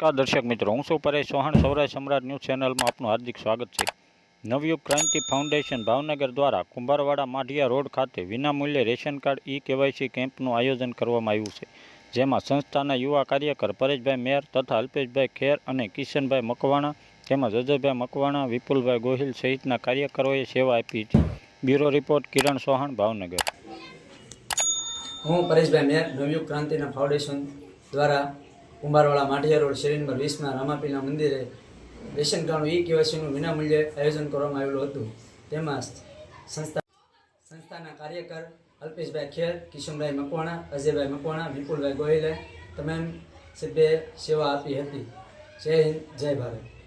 નમસ્કાર દર્શક મિત્રો, હું છું પરેશ ચૌહાણ, સૌરાષ્ટ્ર સમ્રાટ ન્યૂઝ ચેનલમાં આપનું હાર્દિક સ્વાગત છે. નવયુગ ક્રાંતિ ફાઉન્ડેશન ભાવનગર દ્વારા કુંભારવાડા માઢિયા રોડ ખાતે વિનામૂલ્યે રેશન કાર્ડ ઈ કેવાયસી કેમ્પનું આયોજન કરવામાં આવ્યું છે, જેમાં સંસ્થાના યુવા કાર્યકર પરેશભાઈ મેર તથા અલ્પેશભાઈ ખેર અને કિશનભાઈ મકવાણા તેમજ અજયભાઈ મકવાણા, વિપુલભાઈ ગોહિલ સહિતના કાર્યકરોએ સેવા આપી છે બ્યુરો રિપોર્ટ, કિરણ ચૌહાણ, ભાવનગર. હું પરેશભાઈ મેર નવયુગ ક્રાંતિના ફાઉન્ડેશન દ્વારા કુંભારવાડા માઠિયા રોડ શેરી વીસના રામાપીના મંદિરે રેશન કાર્ડનું ઈ કેવાયસીનું વિનામૂલ્યે આયોજન કરવામાં આવેલું હતું. તેમાં સંસ્થા સંસ્થાના કાર્યકર અલ્પેશભાઈ ખેર, કિશનભાઈ મકવાણા, અજયભાઈ મકવાણા, વિપુલભાઈ ગોહિલે, તમામ સભ્યએ સેવા આપી હતી. જય હિન્દ, જય ભારત.